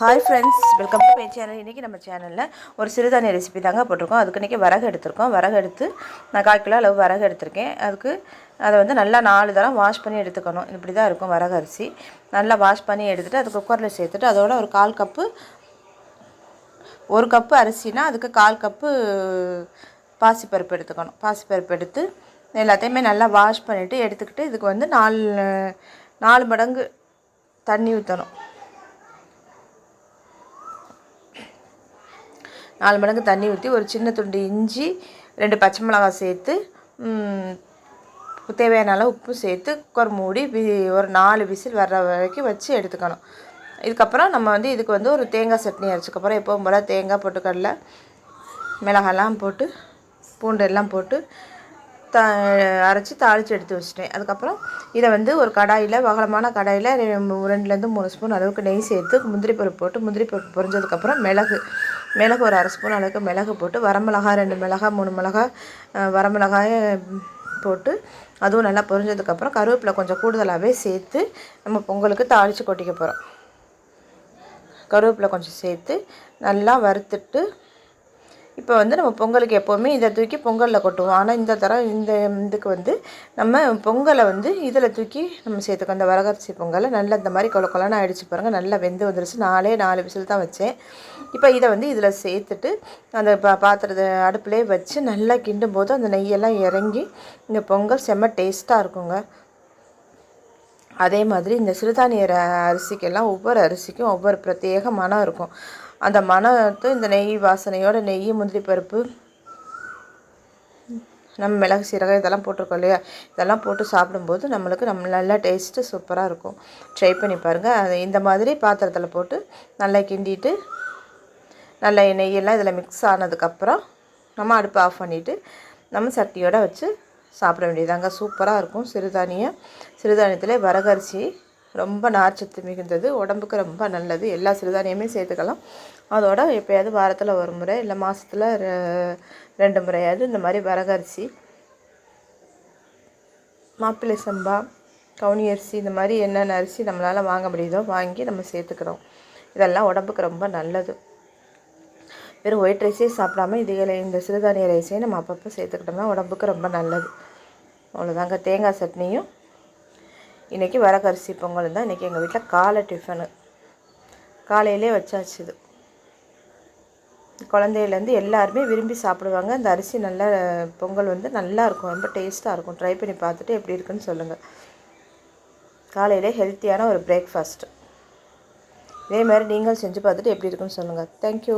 Hi friends welcome to my channel இன்றைக்கி நம்ம சேனலில் ஒரு சிறுதானிய ரெசிபி தாங்க போட்டிருக்கோம். அதுக்கு இன்றைக்கி வரகு எடுத்திருக்கோம். வரகு எடுத்து நான் கால் கிலோ அளவு வரகு எடுத்திருக்கேன். அதுக்கு அதை வந்து நல்லா நாலு தரம் வாஷ் பண்ணி எடுத்துக்கணும். இப்படி தான் இருக்கும் வரகு அரிசி. நல்லா வாஷ் பண்ணி எடுத்துகிட்டு அது குக்கரில் சேர்த்துட்டு அதோட ஒரு கால் கப்பு ஒரு கப்பு அரிசினா அதுக்கு கால் கப்பு பாசிப்பருப்பு எடுத்துக்கணும். பாசிப்பருப்பு எடுத்து எல்லாத்தையுமே நல்லா வாஷ் பண்ணிவிட்டு எடுத்துக்கிட்டு இதுக்கு வந்து நாலு நாலு மடங்கு தண்ணி ஊற்றணும் நாலு மடங்கு தண்ணி ஊற்றி ஒரு சின்ன துண்டு இஞ்சி ரெண்டு பச்சை மிளகாய் சேர்த்து தேவையான அளவு உப்பு சேர்த்து குக்கர் மூடி வி ஒரு நாலு விசில் வர்ற வரைக்கும் வச்சு எடுத்துக்கணும். இதுக்கப்புறம் நம்ம வந்து இதுக்கு வந்து ஒரு தேங்காய் சட்னி அரைச்சிக்கப்புறம் எப்போவும் போல் தேங்காய் பொட்டுக்கடலை மிளகாலாம் போட்டு பூண்டு எல்லாம் போட்டு த அரைச்சி தாளித்து எடுத்து வச்சிட்டேன். அதுக்கப்புறம் இதை வந்து ஒரு கடாயில் வகலமான கடாயில் ரெண்டுலேருந்து மூணு ஸ்பூன் அளவுக்கு நெய் சேர்த்து முந்திரி பருப்பு போட்டு முந்திரி பருப்பு பொரிஞ்சதுக்கப்புறம் மிளகு. மிளகு ஒரு அரை ஸ்பூன் அளவுக்கு மிளகு போட்டு வரமிளகாய் ரெண்டு மிளகாய் மூணு மிளகாய் வரமிளகாய் வரமிளகாயை போட்டு அதுவும் நல்லா பொரிஞ்சதுக்கப்புறம் கருவேப்பிலை கொஞ்சம் கூடுதலாகவே சேர்த்து நம்ம பொங்கலுக்கு தாளித்து கொட்டிக்க போகிறோம் கருவேப்பிலை கொஞ்சம் சேர்த்து நல்லா வறுத்துட்டு இப்போ வந்து நம்ம பொங்கலுக்கு எப்போவுமே இதை தூக்கி பொங்கலில் கொட்டுவோம். ஆனால் இந்த தரம் இந்த இதுக்கு வந்து நம்ம பொங்கலை வந்து இதில் தூக்கி நம்ம சேர்த்துக்கோ அந்த வரகரிசி பொங்கலை நல்லா இந்த மாதிரி கொல கொலன்னு ஆயிடுச்சு பாருங்கள் நல்லா வெந்து வந்துருச்சு. நாலே நாலு விசில் தான் வச்சேன். இப்போ இதை வந்து இதில் சேர்த்துட்டு அந்த பா பாத்திரத்தை அடுப்புலேயே வச்சு நல்லா கிண்டும் போது அந்த நெய்யெல்லாம் இறங்கி இந்த பொங்கல் செம்ம டேஸ்ட்டாக இருக்குங்க. அதே மாதிரி இந்த சிறுதானிய அரிசிக்கெல்லாம் ஒவ்வொரு அரிசிக்கும் ஒவ்வொரு பிரத்யேக மனம் இருக்கும். அந்த மனத்தை இந்த நெய் வாசனையோட நெய் முந்திரி பருப்பு நம்ம மிளகு சீரகம் இதெல்லாம் போட்டிருக்கோம் இல்லையா? இதெல்லாம் போட்டு சாப்பிடும்போது நம்மளுக்கு நம்ம நல்லா டேஸ்ட்டு சூப்பராக இருக்கும். ட்ரை பண்ணி பாருங்கள் அது இந்த மாதிரி பாத்திரத்தில் போட்டு நல்லா கிண்டிட்டு நல்லா நெய்யெல்லாம் இதில் மிக்ஸ் ஆனதுக்கப்புறம் நம்ம அடுப்பை ஆஃப் பண்ணிவிட்டு நம்ம சட்டியோடு வச்சு சாப்பிட வேண்டியதாங்க சூப்பராக இருக்கும். சிறுதானியம் சிறுதானியத்தில் வரகரிசி ரொம்ப நார்ச்சத்து மிகுந்தது. உடம்புக்கு ரொம்ப நல்லது. எல்லா சிறுதானியமே சேர்த்துக்கலாம். அதோட எப்போயாவது வாரத்தில் ஒரு முறை இல்லை மாதத்தில் ரெண்டு முறையாவது இந்த மாதிரி வரகரிசி மாப்பிள்ளை சம்பா கவுனி அரிசி இந்த மாதிரி என்னென்ன அரிசி நம்மளால் வாங்க முடியுதோ வாங்கி நம்ம சேர்த்துக்கிறோம். இதெல்லாம் உடம்புக்கு ரொம்ப நல்லது. வெறும் ஒயிட் ரைஸே சாப்பிடாம இதுகளை இந்த சிறுதானிய ரைஸையும் நம்ம அப்பப்போ சேர்த்துக்கிட்டோம்னா உடம்புக்கு ரொம்ப நல்லது. அவ்வளோதாங்க தேங்காய் சட்னியும் இன்றைக்கி வரகரிசி பொங்கல் தான். இன்றைக்கி எங்கள் வீட்டில் காலை டிஃபனு காலையிலே வச்சாச்சு இது. குழந்தையிலேருந்து எல்லாருமே விரும்பி சாப்பிடுவாங்க. இந்த அரிசி நல்ல பொங்கல் வந்து நல்லா இருக்கும். ரொம்ப டேஸ்ட்டாக இருக்கும். ட்ரை பண்ணி பார்த்துட்டு எப்படி இருக்குன்னு சொல்லுங்கள் காலையிலே ஹெல்த்தியான ஒரு பிரேக்ஃபாஸ்ட் இதே மாதிரி நீங்கள் செஞ்சு பார்த்துட்டு எப்படி இருக்குன்னு சொல்லுங்கள் தேங்க்யூ